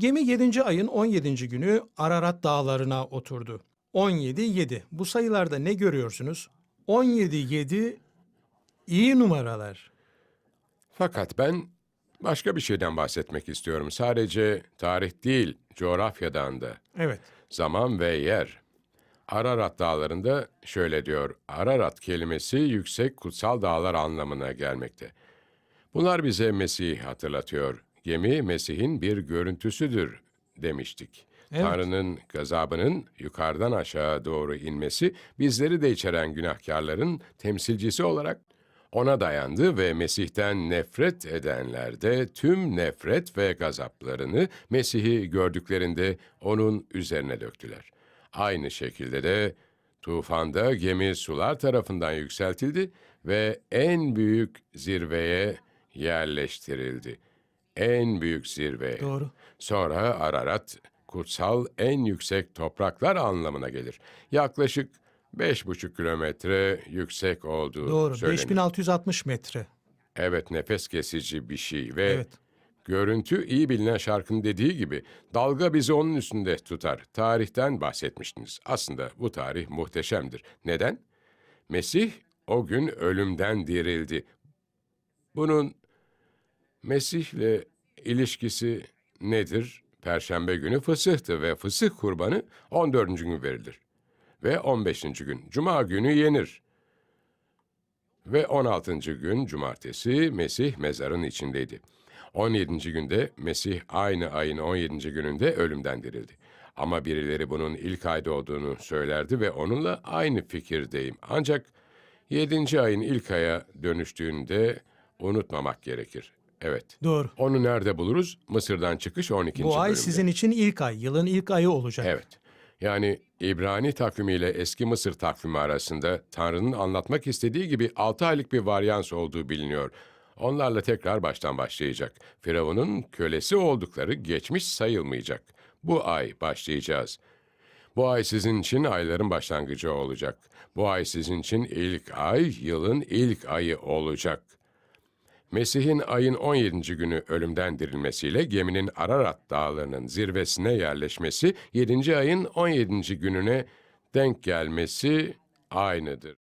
Gemi 7. ayın 17. günü Ararat dağlarına oturdu. 17-7. Bu sayılarda ne görüyorsunuz? 17-7 iyi numaralar. Fakat ben başka bir şeyden bahsetmek istiyorum. Sadece tarih değil, coğrafyadan da. Evet. Zaman ve yer. Ararat dağlarında şöyle diyor. Ararat kelimesi yüksek kutsal dağlar anlamına gelmekte. Bunlar bize Mesih'i hatırlatıyor. Gemi Mesih'in bir görüntüsüdür demiştik. Evet. Tanrı'nın gazabının yukarıdan aşağı doğru inmesi bizleri de içeren günahkarların temsilcisi olarak ona dayandı ve Mesih'ten nefret edenler de tüm nefret ve gazaplarını Mesih'i gördüklerinde onun üzerine döktüler. Aynı şekilde de tufanda gemi sular tarafından yükseltildi ve en büyük zirveye yerleştirildi. En büyük zirveye. Doğru. Sonra Ararat, kutsal en yüksek topraklar anlamına gelir. Yaklaşık beş buçuk kilometre yüksek olduğu Doğru. söylenir. 5660 metre. Evet nefes kesici bir şey ve Evet. görüntü iyi bilinen şarkının dediği gibi dalga bizi onun üstünde tutar. Tarihten bahsetmiştiniz. Aslında bu tarih muhteşemdir. Neden? Mesih o gün ölümden dirildi. Bunun Mesih'le ilişkisi nedir? Perşembe günü fısıhtı ve fısıh kurbanı 14. gün verilir. Ve 15. gün Cuma günü yenir. Ve 16. gün cumartesi Mesih mezarın içindeydi. 17. günde Mesih aynı ayın 17. gününde ölümden dirildi. Ama birileri bunun ilk ayda olduğunu söylerdi ve onunla aynı fikirdeyim. Ancak 7. ayın ilk aya dönüştüğünde unutmamak gerekir. Evet. Doğru. Onu nerede buluruz? Mısır'dan çıkış 12. Bu ay bölümde. sizin için ilk ay, yılın ilk ayı olacak. Evet. Yani İbrani takvimiyle eski Mısır takvimi arasında Tanrı'nın anlatmak istediği gibi 6 aylık bir varyans olduğu biliniyor. Onlarla tekrar baştan başlayacak. Firavun'un kölesi oldukları geçmiş sayılmayacak. Bu ay başlayacağız. Bu ay sizin için ayların başlangıcı olacak. Bu ay sizin için ilk ay, yılın ilk ayı olacak. Mesih'in ayın 17. günü ölümden dirilmesiyle geminin Ararat dağlarının zirvesine yerleşmesi 7. ayın 17. gününe denk gelmesi aynıdır.